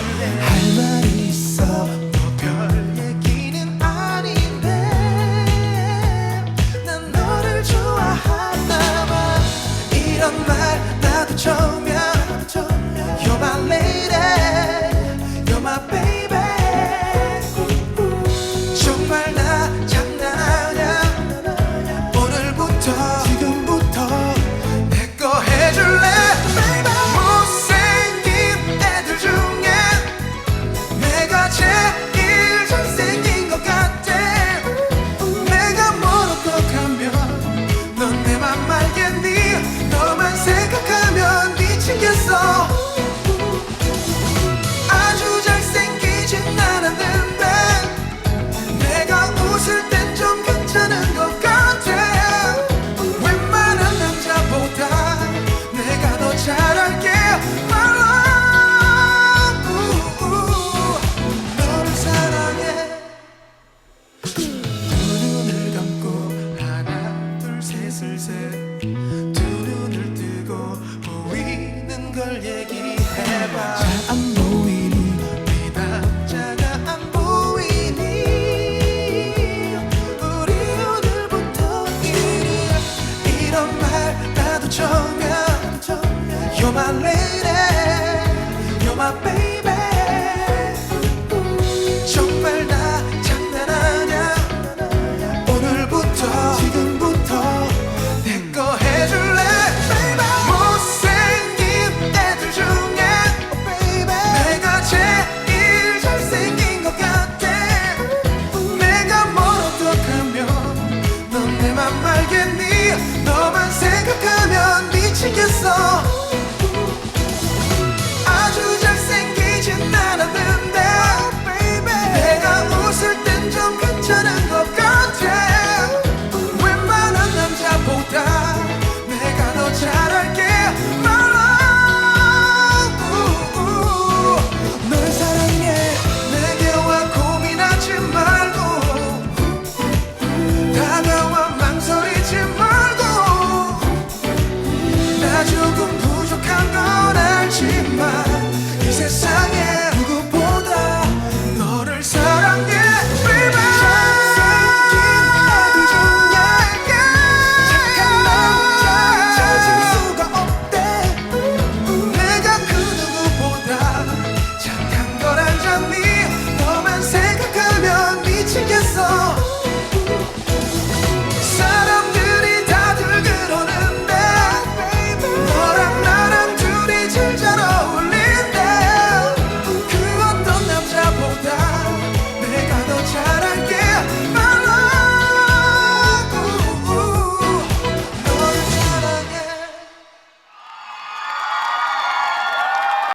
할 말이 두 눈을 뜨고 보이는 걸 얘기해봐 You're my lady You're my baby